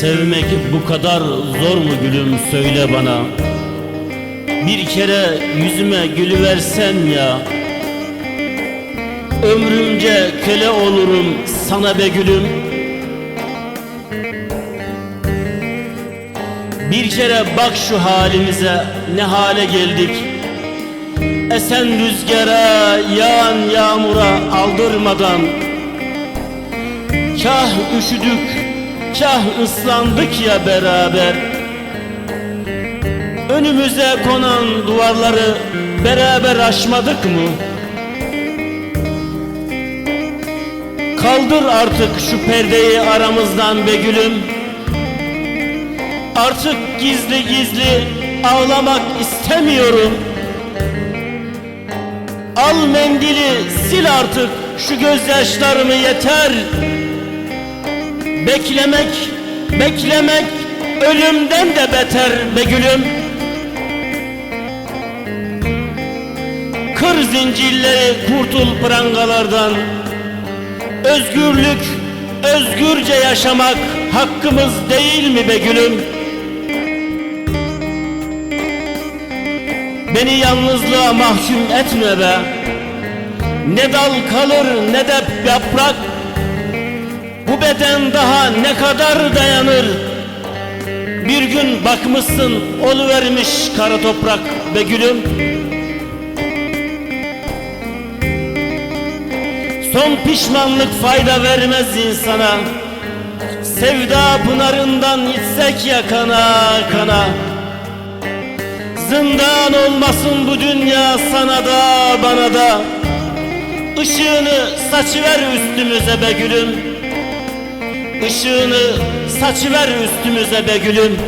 Sevmek bu kadar zor mu gülüm söyle bana. Bir kere yüzüme gülüversen ya. Ömrümce köle olurum sana be gülüm. Bir kere bak şu halimize ne hale geldik. Esen rüzgara, yağan yağmura aldırmadan. Kah üşüdük, kah ıslandık ya beraber. Önümüze konan duvarları beraber aşmadık mı? Kaldır artık şu perdeyi aramızdan be gülüm. Artık gizli gizli ağlamak istemiyorum. Al mendili sil artık şu gözyaşlarımı yeter Beklemek, beklemek ölümden de beter be gülüm. Kır zincirleri kurtul prangalardan. Özgürlük, özgürce yaşamak hakkımız değil mi be gülüm? Beni yalnızlığa mahkum etme be. Ne dal kalır ne de yaprak Bu beden daha ne kadar dayanır? Bir gün bakmışsın oluvermiş kara toprak be gülüm. Son pişmanlık fayda vermez insana. Sevda pınarından içsek ya kana kana. Zindan olmasın bu dünya sana da bana da. Işığını saçıver üstümüze be gülüm Işığını saçıver üstümüze be gülüm